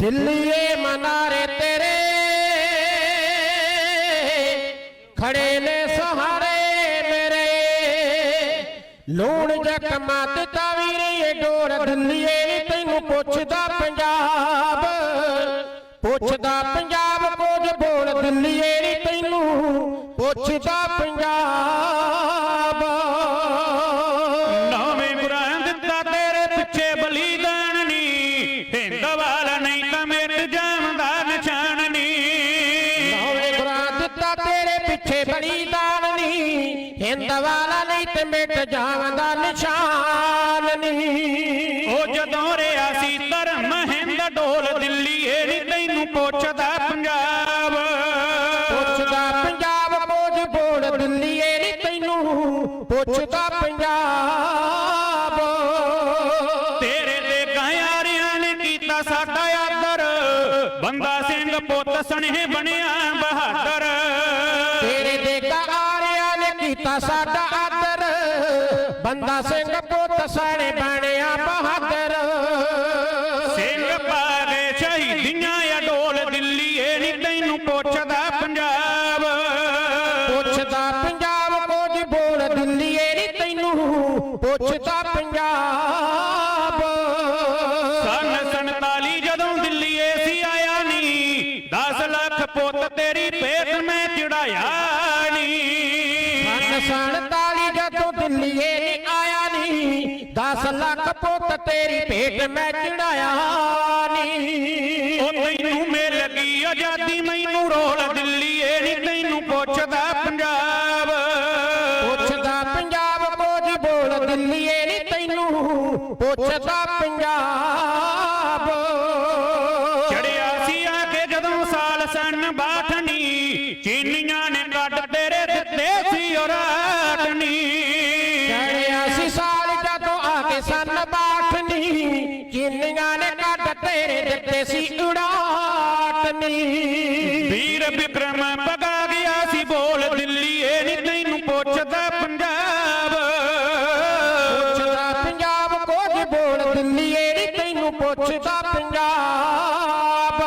ਦਿੱਲੀਏ ਮਨਾਰੇ ਤੇਰੇ ਖੜੇ ਨੇ ਸਹਾਰੇ ਮੇਰੇ। ਲੂਣ ਜਕਮਾ ਦਿੱਤਾ ਵੀਰੇ ਡੋਰ ਦਿੱਲੀਏ ਨੀ ਤੈਨੂੰ ਪੁੱਛਦਾ ਪੰਜਾਬ। ਪੁੱਛਦਾ ਪੰਜਾਬ ਕੁਝ ਬੋਲ ਦਿੱਲੀਏ ਨੀ ਤੈਨੂੰ ਪੁੱਛਦਾ ਪੰਜਾਬ। ਵਾਲਾ ਨਹੀਂ ਤੇ ਮਿਟ ਜਾਵਦਾ ਨਿਸ਼ਾਨ ਨਹੀਂ। ਉਹ ਜਦੋਂ ਰਿਆ ਸੀ ਧਰਮ ਹਿੰਦ ਡੋਲ ਦਿੱਲੀ ਇਹ ਤੈਨੂੰ ਪੁੱਛਦਾ ਪੰਜਾਬ। ਪੁੱਛਦਾ ਪੰਜਾਬ ਕੁਝ ਬੋਲ ਦਿੱਲੀਏ ਨਹੀਂ ਤੈਨੂੰ ਪੁੱਛਦਾ ਪੰਜਾਬ। ਤੇਰੇ ਤੇ ਗਾਇਆਰਿਆਂ ਨੇ ਕੀਤਾ ਸਾਡਾ ਆਦਰ। ਬੰਦਾ ਸਿੰਘ ਪੁੱਤ ਸਣੇ ਬਣਿਆ ਸਿੰਘ ਪੁੱਤ ਸਾਣੇ ਬਣਿਆ ਬਹਾਦਰ। ਸਿੰਘ ਪਾਗੇ ਸ਼ਹੀਦੀਆਂ ਆ ਡੋਲ ਦਿੱਲੀ ਇਹ ਨੀ ਤੈਨੂੰ ਪੁੱਛਦਾ ਪੰਜਾਬ। ਪੁੱਛਦਾ ਪੰਜਾਬ ਕੁਝ ਬੋਲ ਦਿੱਲੀਏ ਨੀ ਤੈਨੂੰ ਪੁੱਛਦਾ 10 ਲੱਖ ਪੁੱਤ ਤੇਰੀ ਭੇਟ ਮੈਂ ਚੜਾਇਆ ਨੀ ਉਹ ਤੈਨੂੰ ਮਿਲ ਗਈ ਆਜ਼ਾਦੀ ਮੈਨੂੰ ਰੋਲ ਦਿੱਲੀ ਇਹ ਨੀ ਤੈਨੂੰ ਪੁੱਛਦਾ ਪੰਜਾਬ। ਪੁੱਛਦਾ ਪੰਜਾਬ ਕੁਝ ਬੋਲ ਦਿੱਲੀਏ ਨੀ ਤੈਨੂੰ ਪੁੱਛਦਾ ਪੰਜਾਬ। ਚੜਿਆ ਸੀ ਆ ਕੇ ਜਦੋਂ ਸਾਲ ਸਨ 62 ਨੀ ਚੀਨੀਆਂ ਨੇ ਸਨ ਬਾਠਨੀ ਕਿੰਨੀਆਂ ਨੇ ਕੱਢ ਤੇਰੇ ਦਿੱਤੇ ਸੀ ਉਡਾਟਨੀ। ਵੀਰ ਵਿਕਰਮ ਪਗਾ ਗਿਆ ਸੀ ਬੋਲ ਦਿੱਲੀ ਇਹ ਨੀ ਤੈਨੂੰ ਪੁੱਛਦਾ ਪੰਜਾਬ। ਪੁੱਛਦਾ ਪੰਜਾਬ ਕੁਝ ਬੋਲ ਦਿੱਲੀਏ ਨੀ ਤੈਨੂੰ ਪੁੱਛਦਾ ਪੰਜਾਬ।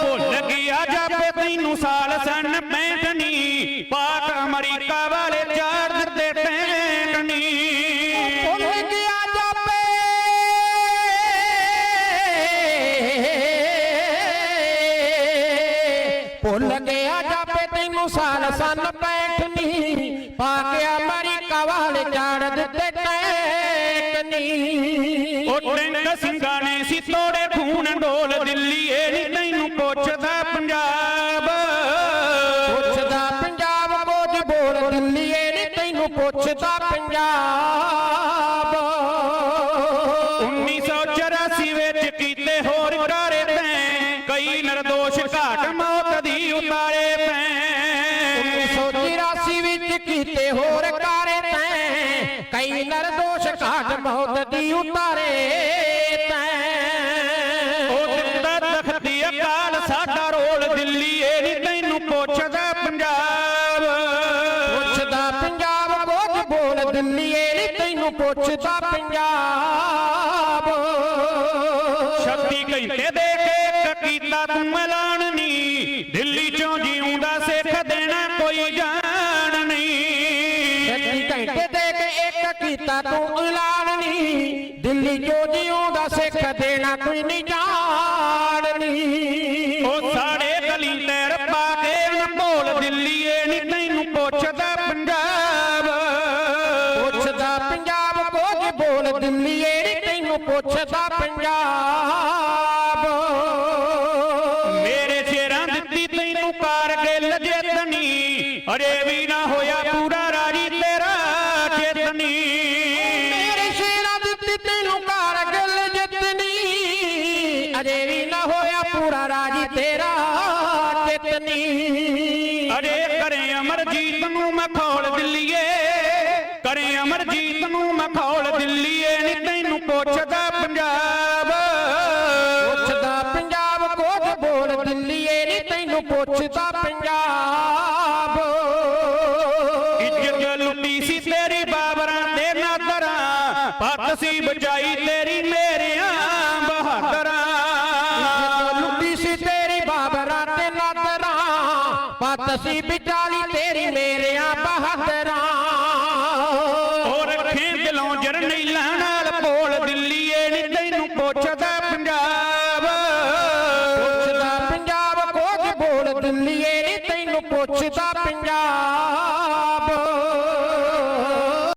ਭੁੱਲ ਗਿਆ ਜਾਪੇ ਤੈਨੂੰ ਸਾਲ ਸਨ 65 ਨੀ ਪਾਕ ਅਮਰੀਕਾ ਵਾਲੇ ਚਾਰ ਸਨ 65 ਪਾ ਕੇ ਅਮਰੀਕਾ ਵਾਲੇ ਚਾੜ ਦਿੱਤੇ ਟੈਂਕ ਉਹ ਟੈਂਕ ਸਿੰਘਾਂ ਨੇ ਸੀ ਸਾਡਾ ਰੋਲ ਦਿੱਲੀ ਇਹ ਨੀ ਤੈਨੂੰ ਪੁੱਛਦਾ ਪੰਜਾਬ। ਪੁੱਛਦਾ ਪੰਜਾਬ ਕੁਝ ਬੋਲ ਦਿੱਲੀਏ ਨੀ ਤੈਨੂੰ ਪੁੱਛਦਾ ਪੰਜਾਬ। 36 ਘੰਟੇ ਦੇ ਕੇ ਕੀਤਾ ਤੂੰ ਐਲਾਨ ਨੀ ਦਿੱਲੀ ਚੋਂ ਜਿਉਂਦਾ ਸਿੱਖ ਦੇਣਾ ਕੋਈ ਜਾਣ ਨਹੀਂ। ਛੱਤੀ ਘੰਟੇ ਦੇ ਕੇ ਇੱਕ ਕੀਤਾ ਤੂੰ ਐਲਾਨ ਨਹੀਂ ਦਿੱਲੀ ਜੋ ਜਿਉਂਦਾ ਸਿੱਖ ਦੇਣਾ ਕੋਈ ਨਹੀਂ ਜਾਣਨੀ ਤੈਨੂੰ ਪੁੱਛਦਾ ਪੰਜਾਬ ਪੱਤ ਸੀ ਬਚਾਈ ਤੇਰੀ ਮੇਰਿਆਂ ਬਹਾਦਰਾਂ। ਲੁੱਟੀ ਸੀ ਤੇਰੀ ਬਾਬਰਾਂ ਤੇ ਨਾਦਰਾਂ ਪੱਤ ਸੀ ਬਚਾਈ ਤੇਰੀ ਮੇਰਿਆਂ ਬਹਾਦਰਾਂ।